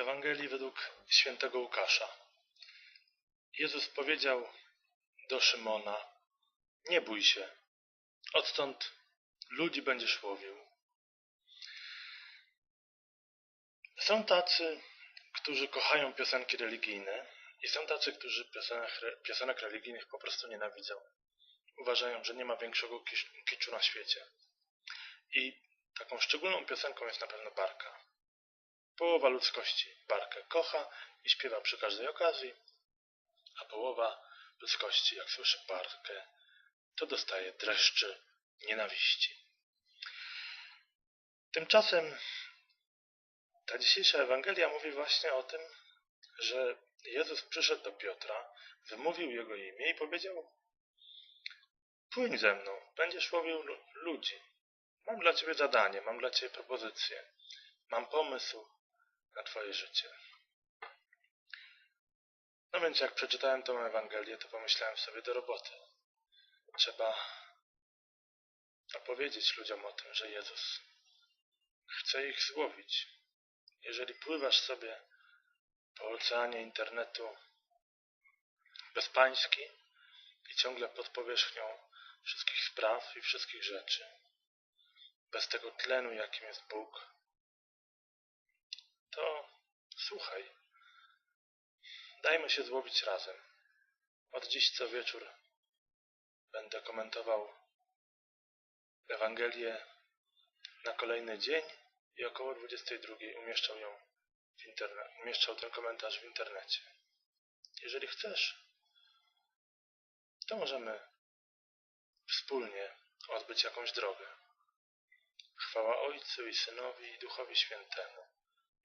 Ewangelii według świętego Łukasza. Jezus powiedział do Szymona: Nie bój się, odtąd ludzi będziesz łowił. Są tacy, którzy kochają piosenki religijne i są tacy, którzy piosenek, piosenek religijnych po prostu nienawidzą. Uważają, że nie ma większego kiczu na świecie. I taką szczególną piosenką jest na pewno Barka. Połowa ludzkości Barkę kocha i śpiewa przy każdej okazji, a połowa ludzkości, jak słyszy Barkę, to dostaje dreszczy nienawiści. Tymczasem ta dzisiejsza Ewangelia mówi właśnie o tym, że Jezus przyszedł do Piotra, wymówił jego imię i powiedział: Płyń ze mną, będziesz łowił lu- ludzi. Mam dla ciebie zadanie, mam dla ciebie propozycję, mam pomysł na twoje życie. No więc jak przeczytałem tą Ewangelię, to pomyślałem sobie do roboty. Trzeba opowiedzieć ludziom o tym, że Jezus chce ich złowić. Jeżeli pływasz sobie po oceanie internetu bezpański i ciągle pod powierzchnią wszystkich spraw i wszystkich rzeczy, bez tego tlenu, jakim jest Bóg, słuchaj, dajmy się złowić razem. Od dziś co wieczór będę komentował Ewangelię na kolejny dzień i około 22 umieszczał ją w internet, umieszczał ten komentarz w internecie. Jeżeli chcesz, to możemy wspólnie odbyć jakąś drogę. Chwała Ojcu i Synowi i Duchowi Świętemu,